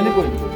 ਨਹੀਂ ਨਹੀਂ ਕੋਈ ਨਹੀਂ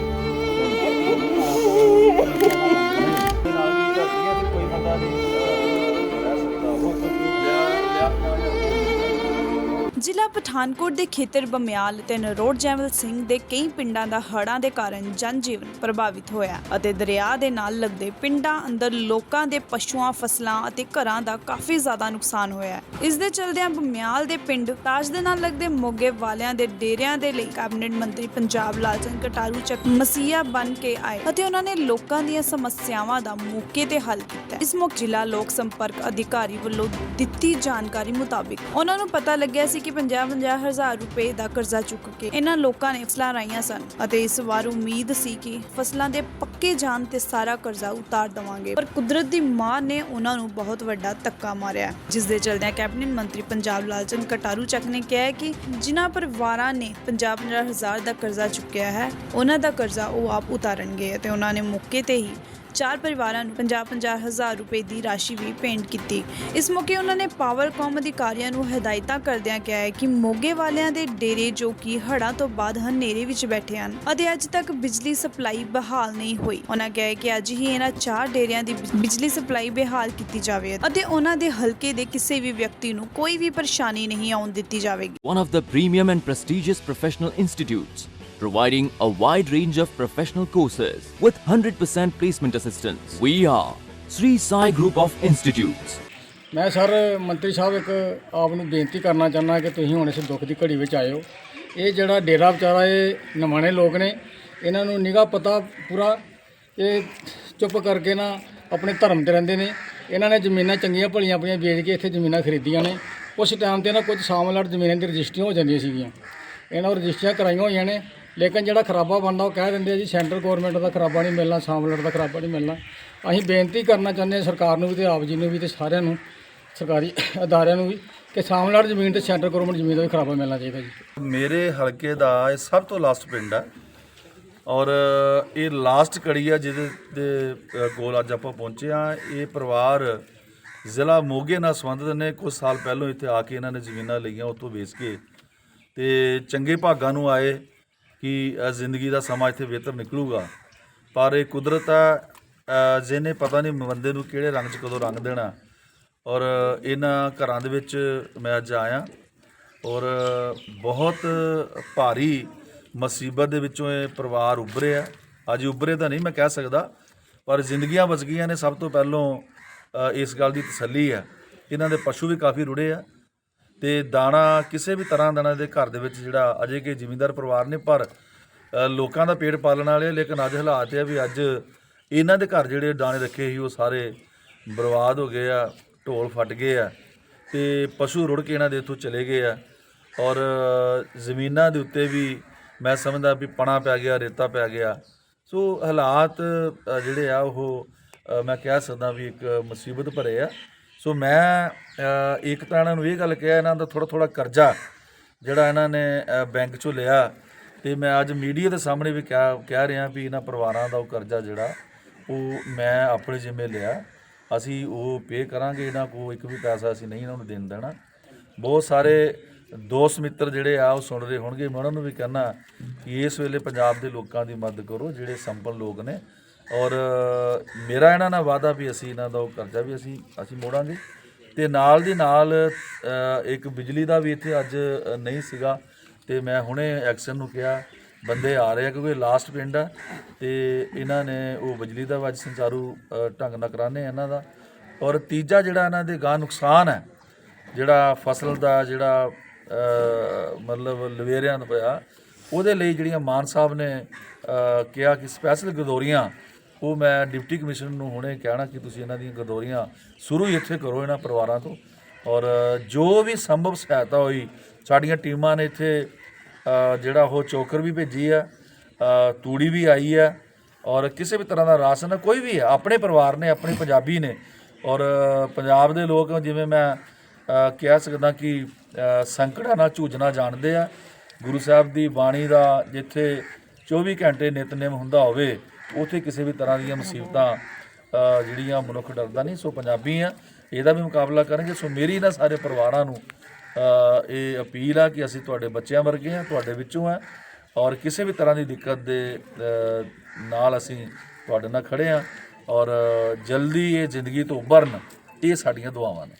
ਜ਼ਿਲ੍ਹਾ ਪਠਾਨਕੋਟ ਦੇ ਖੇਤਰ ਬਮਿਆਲ ਤੇ ਨਰੋੜ ਜੈਵਲ ਸਿੰਘ ਦੇ ਕਈ ਪਿੰਡਾਂ ਦਾ ਹੜ੍ਹਾਂ ਦੇ ਕਾਰਨ ਜਨਜੀਵਨ ਪ੍ਰਭਾਵਿਤ ਹੋਇਆ ਅਤੇ ਦਰਿਆ ਦੇ ਨਾਲ ਲੱਗਦੇ ਪਿੰਡਾਂ ਅੰਦਰ ਲੋਕਾਂ ਦੇ ਪਸ਼ੂਆਂ, ਫਸਲਾਂ ਅਤੇ ਘਰਾਂ ਦਾ ਕਾਫੀ ਜ਼ਿਆਦਾ ਨੁਕਸਾਨ ਹੋਇਆ ਇਸ ਦੇ ਚਲਦਿਆਂ ਬਮਿਆਲ ਦੇ ਪਿੰਡ ਤਾਜ ਦੇ ਨਾਲ ਲੱਗਦੇ ਮੋਗੇ ਵਾਲਿਆਂ ਦੇ ਡੇਰਿਆਂ ਦੇ ਲਈ ਕੈਬਨਿਟ ਮੰਤਰੀ ਪੰਜਾਬ ਲਾਲ ਲਾਲਚੰਦ ਕਟਾਰੂ ਚੱਕ ਮਸੀਹਾ ਬਣ ਕੇ ਆਏ ਅਤੇ ਉਹਨਾਂ ਨੇ ਲੋਕਾਂ ਦੀਆਂ ਸਮੱਸਿਆਵਾਂ ਦਾ ਮੌਕੇ ਤੇ ਹੱਲ ਕੀਤਾ। ਇਸ ਮੌਕੇ ਜ਼ਿਲ੍ਹਾ ਲੋਕ ਸੰਪਰਕ ਅਧਿਕਾਰੀ ਵੱਲੋਂ ਦਿੱਤੀ ਜਾਣਕਾਰੀ ਮੁਤਾਬਿਕ ਉਹਨਾਂ ਨੂੰ ਪਤਾ ਲੱਗਿਆ ਸੀ ਕਿ 50-50 ਹਜ਼ਾਰ ਰੁਪਏ ਦਾ ਕਰਜ਼ਾ ਚੁੱਕ ਕੇ ਇਹਨਾਂ ਲੋਕਾਂ ਨੇ ਫਸਲਾਂ ਰਾਈਆਂ ਸਨ ਅਤੇ ਇਸ ਵਾਰ ਉਮੀਦ ਸੀ ਕਿ ਫਸਲਾਂ ਦੇ ਪੱਕੇ ਜਾਣ ਤੇ ਸਾਰਾ ਕਰਜ਼ਾ ਉਤਾਰ ਦਵਾਂਗੇ। ਪਰ ਕੁਦਰਤ ਦੀ ਮਾਰ ਨੇ ਉਹਨਾਂ ਨੂੰ ਬਹੁਤ ਵੱਡਾ ਧੱਕਾ ਮਾਰਿਆ। ਜਿਸ ਦੇ ਚਲਦਿਆਂ ਕੈਬਨਿਟ ਮੰਤਰੀ ਪੰਜਾਬ ਲਾਲਚੰਦ ਕਟਾਰੂ ਚੱਕ ਨੇ ਕਿਹਾ ਕਿ ਜਿਨ੍ਹਾਂ ਪਰਿਵਾਰਾਂ ਨੇ 50-50 ਹਜ਼ਾਰ ਦਾ ਕਰਜ਼ਾ ਚੁੱਕਿਆ ਹੈ, ਉਹਨਾਂ ਦਾ ਕਰਜ਼ਾ ਉਹ ਆਪ ਉਤਾਰਨਗੇ ਅਤੇ ਉਹਨਾਂ ਨੇ ਮੌਕੇ ਤੇ ਹੀ ਚਾਰ ਪਰਿਵਾਰਾਂ ਨੂੰ 50-50 ਹਜ਼ਾਰ ਰੁਪਏ ਦੀ ਰਾਸ਼ੀ ਵੀ ਭੇਂਟ ਕੀਤੀ। ਇਸ ਮੌਕੇ ਉਹਨਾਂ ਨੇ ਪਾਵਰਕਾਮ ਅਧਿਕਾਰੀਆਂ ਨੂੰ ਹਦਾਇਤਾਂ ਕਰਦਿਆਂ ਕਿਹਾ ਹੈ ਕਿ ਮੋਗੇ ਵਾਲਿਆਂ ਦੇ ਡੇਰੇ ਜੋ ਕਿ ਹੜ੍ਹਾਂ ਤੋਂ ਬਾਅਦ ਹਨੇਰੇ ਵਿੱਚ ਬੈਠੇ ਹਨ ਅਤੇ ਅੱਜ ਤੱਕ ਬਿਜਲੀ ਸਪਲਾਈ ਬਹਾਲ ਨਹੀਂ ਹੋਈ। ਉਹਨਾਂ ਕਿਹਾ ਹੈ ਕਿ ਅੱਜ ਹੀ ਇਹਨਾਂ ਚਾਰ ਡੇਰਿਆਂ ਦੀ ਬਿਜਲੀ ਸਪਲਾਈ ਬਹਾਲ ਕੀਤੀ ਜਾਵੇ ਅਤੇ ਉਹਨਾਂ ਦੇ ਹਲਕੇ ਦੇ ਕਿਸੇ ਵੀ ਵਿਅਕਤੀ ਨੂੰ ਕੋਈ ਵੀ ਪਰੇਸ਼ਾਨੀ ਨਹੀਂ ਆਉਣ ਦਿੱਤੀ ਜਾਵੇਗੀ। One of the premium and prestigious professional institutes, providing a wide range of professional courses with 100% placement assistance. We are Sri Sai Group of Institutes. ਮੈਂ ਸਰ ਮੰਤਰੀ ਸਾਹਿਬ ਇੱਕ ਆਪ ਨੂੰ ਬੇਨਤੀ ਕਰਨਾ ਚਾਹੁੰਦਾ ਕਿ ਤੁਸੀਂ ਹੁਣ ਇਸ ਦੁੱਖ ਦੀ ਘੜੀ ਵਿੱਚ ਆਏ ਇਹ ਜਿਹੜਾ ਡੇਰਾ ਵਿਚਾਰਾ ਇਹ ਨਿਮਾਣੇ ਲੋਕ ਨੇ ਇਹਨਾਂ ਨੂੰ ਨਿਗਾ ਪਤਾ ਪੂਰਾ ਇਹ ਚੁੱਪ ਕਰਕੇ ਨਾ ਆਪਣੇ ਧਰਮ ਤੇ ਰਹਿੰਦੇ ਨੇ ਇਹਨਾਂ ਨੇ ਜ਼ਮੀਨਾਂ ਚੰਗੀਆਂ ਭਲੀਆਂ ਆਪਣੀਆਂ ਵੇਚ ਕੇ ਇੱਥੇ ਜ਼ਮੀਨਾਂ ਖਰੀਦੀਆਂ ਨੇ ਉਸ ਟਾਈਮ ਤੇ ਨਾ ਕੁਝ ਸਾਮਲੜ ਜ਼ਮੀਨਾਂ ਦੀ ਰਜਿਸਟਰੀਆਂ ਹੋ ਜਾਂਦੀਆਂ ਸੀਗੀਆਂ ਇਹਨਾਂ ਨੂੰ ਰਜਿਸਟਰੀਆਂ ਕਰਾਈਆਂ ਹੋਈਆਂ ਨੇ ਲੇਕਿਨ ਜਿਹੜਾ ਖਰਾਬਾ ਬਣਦਾ, ਉਹ ਕਹਿ ਦਿੰਦੇ ਆ ਜੀ, ਸੈਂਟਰ ਗਵਰਨਮੈਂਟ ਦਾ ਖਰਾਬਾ ਨਹੀਂ ਮਿਲਣਾ ਸਾਮਲੜ ਦਾ ਖਰਾਬਾ ਨਹੀਂ ਮਿਲਣਾ। ਅਸੀਂ ਬੇਨਤੀ ਕਰਨਾ ਚਾਹੁੰਦੇ ਹਾਂ ਸਰਕਾਰ ਨੂੰ ਵੀ ਤੇ ਆਪ ਜੀ ਨੂੰ ਵੀ ਤੇ ਸਾਰਿਆਂ ਨੂੰ, ਸਰਕਾਰੀ ਅਦਾਰਿਆਂ ਨੂੰ ਵੀ, ਕਿ ਸਾਮਲੜ ਜ਼ਮੀਨ ਤੇ ਸੈਂਟਰ ਗਵਰਨਮੈਂਟ ਜ਼ਮੀਨ ਦਾ ਵੀ ਖਰਾਬਾ ਮਿਲਣਾ ਚਾਹੀਦਾ ਜੀ। ਮੇਰੇ ਹਲਕੇ ਦਾ ਇਹ ਸਭ ਤੋਂ ਲਾਸਟ ਪਿੰਡ ਹੈ ਔਰ ਇਹ ਲਾਸਟ ਕੜੀ ਆ ਜਿਹਦੇ ਦੇ ਕੋਲ ਅੱਜ ਆਪਾਂ ਪਹੁੰਚੇ ਆ ਇਹ ਪਰਿਵਾਰ ਜ਼ਿਲ੍ਹਾ ਮੋਗੇ ਨਾਲ ਸੰਬੰਧਿਤ ਨੇ। ਕੁਝ ਸਾਲ ਪਹਿਲਾਂ ਇੱਥੇ ਆ ਕੇ ਇਹਨਾਂ ਨੇ ਜ਼ਮੀਨਾਂ ਲਈਆਂ, ਉੱਥੋਂ ਵੇਚ ਕੇ ਤੇ ਚੰਗੇ ਭਾਗਾਂ ਨੂੰ ਆਏ। ਕਿ ਜ਼ਿੰਦਗੀ ਦਾ ਸਮਾਂ ਇੱਥੇ ਬਿਹਤਰ ਨਿਕਲੂਗਾ। ਪਰ ਇਹ ਕੁਦਰਤ ਆ ਜਿਹਨੇ ਪਤਾ ਨਹੀਂ ਬੰਦੇ ਨੂੰ ਕਿਹੜੇ ਰੰਗ 'ਚ ਕਦੋਂ ਰੰਗ ਦੇਣਾ। ਔਰ ਇਹਨਾਂ ਘਰਾਂ ਦੇ ਵਿੱਚ ਮੈਂ ਅੱਜ ਆਇਆ ਔਰ ਬਹੁਤ ਭਾਰੀ ਮੁਸੀਬਤ ਦੇ ਵਿੱਚੋਂ ਇਹ ਪਰਿਵਾਰ ਉੱਭਰਿਆ ਅੱਜ ਉੱਭਰੇ ਤਾਂ ਨਹੀਂ ਮੈਂ ਕਹਿ ਸਕਦਾ, ਪਰ ਜ਼ਿੰਦਗੀਆਂ ਬਚ ਗਈਆਂ ਨੇ ਸਭ ਤੋਂ ਪਹਿਲੋਂ ਇਸ ਗੱਲ ਦੀ ਤਸੱਲੀ ਹੈ ਇਹਨਾਂ ਦੇ ਪਸ਼ੂ ਵੀ ਕਾਫੀ ਰੁੜੇ ਆ। ਤੇ ਦਾਣਾ ਕਿਸੇ ਵੀ ਤਰ੍ਹਾਂ ਦਾ ਇਹਨਾਂ ਦੇ ਘਰ ਦੇ ਵਿੱਚ ਜਿਹੜਾ ਅਜੇ ਕਿ ਜ਼ਿਮੀਂਦਾਰ ਪਰਿਵਾਰ ਨੇ ਪਰ ਲੋਕਾਂ ਦਾ ਪੇਟ ਪਾਲਣ ਵਾਲੇ ਆ, ਲੇਕਿਨ ਅੱਜ ਹਾਲਾਤ ਇਹ ਆ ਵੀ ਅੱਜ ਇਹਨਾਂ ਦੇ ਘਰ ਜਿਹੜੇ ਦਾਣੇ ਰੱਖੇ ਸੀ ਉਹ ਸਾਰੇ ਬਰਬਾਦ ਹੋ ਗਏ ਆ ਢੋਲ ਫਟ ਗਏ ਆ ਤੇ ਪਸ਼ੂ ਰੁੜ ਕੇ ਇਹਨਾਂ ਦੇ ਇੱਥੋਂ ਚਲੇ ਗਏ ਆ ਔਰ ਜ਼ਮੀਨਾਂ ਦੇ ਉੱਤੇ ਵੀ ਮੈਂ ਸਮਝਦਾ ਵੀ ਪਣਾ ਪੈ ਗਿਆ ਰੇਤਾ ਪੈ ਗਿਆ। ਸੋ ਹਾਲਾਤ ਜਿਹੜੇ ਆ ਉਹ ਮੈਂ ਕਹਿ ਸਕਦਾ ਵੀ ਇੱਕ ਮੁਸੀਬਤ ਭਰੇ ਆ। ਸੋ ਮੈਂ ਅ, ਇੱਕ ਤਾਂ ਇਹਨਾਂ ਨੂੰ ਇਹ ਗੱਲ ਕਿਹਾ ਇਹਨਾਂ ਦਾ ਥੋੜਾ ਥੋੜਾ ਕਰਜ਼ਾ ਜਿਹੜਾ ਇਹਨਾਂ ਨੇ ਬੈਂਕ ਚੋਂ ਲਿਆ ਤੇ ਮੈਂ ਅੱਜ ਮੀਡੀਆ ਦੇ ਸਾਹਮਣੇ ਵੀ ਕਹਿ ਕਹਿ ਰਿਹਾ ਵੀ ਇਹਨਾਂ ਪਰਿਵਾਰਾਂ ਦਾ ਉਹ ਕਰਜ਼ਾ ਜਿਹੜਾ ਉਹ ਮੈਂ ਆਪਣੇ ਜਿੰਮੇ ਲਿਆ। ਅਸੀਂ ਉਹ ਪੇ ਕਰਾਂਗੇ ਇਹਨਾਂ ਕੋ ਇੱਕ ਵੀ ਪੈਸਾ ਅਸੀਂ ਨਹੀਂ ਇਹਨਾਂ ਨੂੰ ਦੇਣ ਦੇਣਾ। ਬਹੁਤ ਸਾਰੇ ਦੋਸਤ ਮਿੱਤਰ ਜਿਹੜੇ ਆ ਉਹ ਸੁਣ ਰਹੇ ਹੋਣਗੇ। ਮੈਂ ਉਹਨਾਂ ਨੂੰ ਵੀ ਕਹਿਣਾ ਕਿ ਇਸ ਵੇਲੇ ਪੰਜਾਬ ਦੇ ਲੋਕਾਂ ਦੀ ਮਦਦ ਕਰੋ ਜਿਹੜੇ ਸੰਪਨ ਲੋਕ ਨੇ ਔਰ ਮੇਰਾ ਇਹਨਾਂ ਨਾਲ ਵਾਅਦਾ ਵੀ ਅਸੀਂ ਇਹਨਾਂ ਦਾ ਉਹ ਕਰਜ਼ਾ ਵੀ ਅਸੀਂ ਅਸੀਂ ਮੋੜਾਂਗੇ। ਤੇ ਨਾਲ ਦੀ ਨਾਲ ਇੱਕ ਬਿਜਲੀ ਦਾ ਵੀ ਇੱਥੇ ਅੱਜ ਨਹੀਂ ਸੀਗਾ। ਤੇ ਮੈਂ ਹੁਣੇ ਐਕਸ਼ਨ ਨੂੰ ਕਿਹਾ, ਬੰਦੇ ਆ ਰਹੇ ਆ ਕਿਉਂਕਿ ਲਾਸਟ ਪਿੰਡ ਆ। ਤੇ ਇਹਨਾਂ ਨੇ ਉਹ ਬਿਜਲੀ ਦਾ ਅੱਜ ਸੰਚਾਰੂ ਢੰਗ ਨਾਲ ਕਰਾਣੇ ਇਹਨਾਂ ਦਾ। ਔਰ ਤੀਜਾ ਜਿਹੜਾ ਇਹਨਾਂ ਦੇ ਗਾਂ ਨੁਕਸਾਨ ਹੈ, ਜਿਹੜਾ ਫਸਲ ਦਾ ਜਿਹੜਾ ਮਤਲਬ ਲਵੇਰਿਆਂ ਦਾ ਪਿਆ, ਉਹਦੇ ਲਈ ਜਿਹੜੀਆਂ ਮਾਨ ਸਾਹਿਬ ਨੇ ਕਿਹਾ ਕਿ ਸਪੈਸ਼ਲ ਗਦੋਰੀਆਂ ਉਹ ਮੈਂ ਡਿਪਟੀ ਕਮਿਸ਼ਨਰ ਨੂੰ ਹੁਣੇ ਕਹਿਣਾ ਕਿ ਤੁਸੀਂ ਇਹਨਾਂ ਦੀਆਂ ਗਦੋਰੀਆਂ ਸ਼ੁਰੂ ਹੀ ਇੱਥੇ ਕਰੋ ਇਹਨਾਂ ਪਰਿਵਾਰਾਂ ਤੋਂ। ਔਰ ਜੋ ਵੀ ਸੰਭਵ ਸਹਾਇਤਾ ਹੋਈ ਸਾਡੀਆਂ ਟੀਮਾਂ ਨੇ ਇੱਥੇ ਜਿਹੜਾ ਉਹ ਚੋਕਰ ਵੀ ਭੇਜੀ ਆ ਤੂੜੀ ਵੀ ਆਈ ਆ ਔਰ ਕਿਸੇ ਵੀ ਤਰ੍ਹਾਂ ਦਾ ਰਾਸ਼ਨ ਆ, ਕੋਈ ਵੀ ਹੈ ਆਪਣੇ ਪਰਿਵਾਰ ਨੇ ਆਪਣੇ ਪੰਜਾਬੀ ਨੇ। ਔਰ ਪੰਜਾਬ ਦੇ ਲੋਕ ਜਿਵੇਂ ਮੈਂ ਕਹਿ ਸਕਦਾ ਕਿ ਸੰਕਟਾਂ ਨਾਲ ਝੂਝਣਾ ਜਾਣਦੇ ਆ। ਗੁਰੂ ਸਾਹਿਬ ਦੀ ਬਾਣੀ ਦਾ ਜਿੱਥੇ 24 ਘੰਟੇ ਨਿਤਨੇਮ ਹੁੰਦਾ ਹੋਵੇ ਉਥੇ ਕਿਸੇ ਵੀ ਤਰ੍ਹਾਂ ਦੀਆਂ ਮੁਸੀਬਤਾਂ ਜਿਹੜੀਆਂ ਮਨੁੱਖ ਡਰਦਾ ਨਹੀਂ, ਸੋ ਪੰਜਾਬੀ ਆ, ਇਹਦਾ ਵੀ ਮੁਕਾਬਲਾ ਕਰਾਂਗੇ। ਸੋ ਮੇਰੀ ਨਾ ਸਾਰੇ ਪਰਿਵਾਰਾਂ ਨੂੰ ਇਹ ਅਪੀਲ ਆ ਕਿ ਅਸੀਂ ਤੁਹਾਡੇ ਬੱਚਿਆਂ ਵਰਗੇ ਆ, ਤੁਹਾਡੇ ਵਿੱਚੋਂ ਆ, ਔਰ ਕਿਸੇ ਵੀ ਤਰ੍ਹਾਂ ਦੀ ਦਿੱਕਤ ਦੇ ਨਾਲ ਅਸੀਂ ਤੁਹਾਡੇ ਨਾਲ ਖੜੇ ਆ, ਔਰ ਜਲਦੀ ਇਹ ਜ਼ਿੰਦਗੀ ਤੋਂ ਉੱਭਰਨ, ਇਹ ਸਾਡੀਆਂ ਦੁਆਵਾਂ ਨੇ।